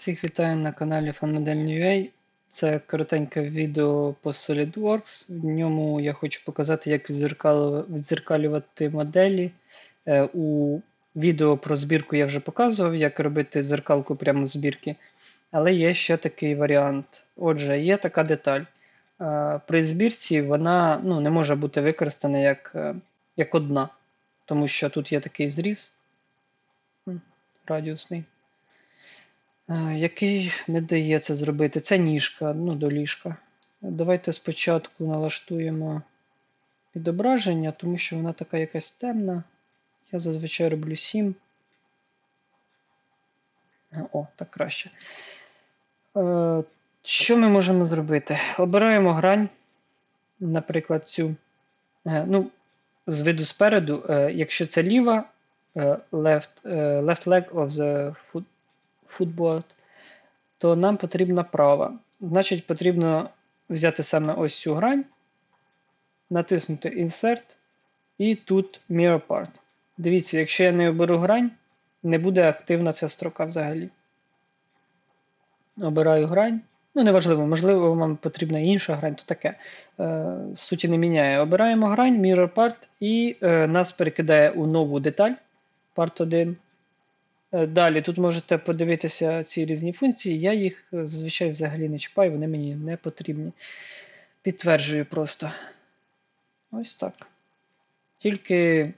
Всіх вітаю на каналі FunModel.ua. Це коротеньке відео по SolidWorks. В ньому я хочу показати, як відзеркалю- відзеркалювати моделі. Е, У відео про збірку я вже показував, як робити зеркалку прямо з збірки. Але є ще такий варіант. Отже, є така деталь. Е, При збірці вона ну, не може бути використана як, е, як одна, тому що тут є такий зріз радіусний. Е, який не дає це зробити. Це ніжка, ну, до ліжка. Давайте спочатку налаштуємо відображення, тому що вона така якась темна. Я зазвичай роблю 7. О, так краще. Е, що ми можемо зробити? Обираємо грань, наприклад, цю. Е, ну, з виду спереду, якщо це ліва, left, left leg of the foot, footboard, то нам потрібна права. Значить, потрібно взяти саме ось цю грань, натиснути Insert і тут Mirror Part. Дивіться, якщо я не оберу грань, не буде активна ця строка взагалі. Обираю грань. Ну, неважливо, можливо, вам потрібна інша грань, то таке. Е, суті не міняє. Обираємо грань, Mirror Part, і е, нас перекидає у нову деталь. Part 1. Е, Далі тут можете подивитися ці різні функції. Я їх е, зазвичай взагалі не чіпаю, вони мені не потрібні. Підтверджую просто. Ось так. Тільки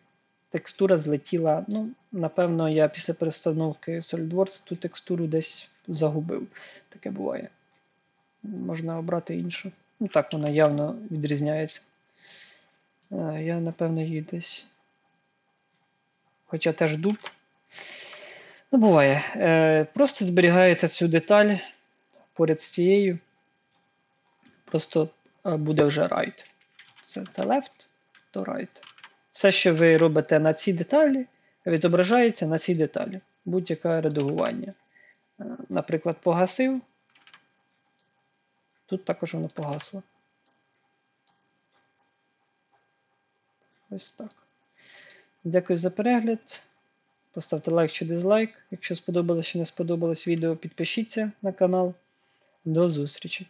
текстура злетіла. Ну, напевно, я після перестановки SolidWorks ту текстуру десь загубив. Таке буває. Можна обрати іншу. Ну так, вона явно відрізняється. Е, Я, напевно, її десь. Хоча теж дуб. Ну, буває. Е, Просто зберігаєте цю деталь поряд з тією. Просто е, буде вже right. Це, це left, то right. Все, що ви робите на цій деталі, відображається на цій деталі. Будь-яке редагування. Е, Наприклад, погасив. Тут також воно погасло. Ось так. Дякую за перегляд. Поставте лайк чи дизлайк. Якщо сподобалось чи не сподобалось відео, підпишіться на канал. До зустрічі!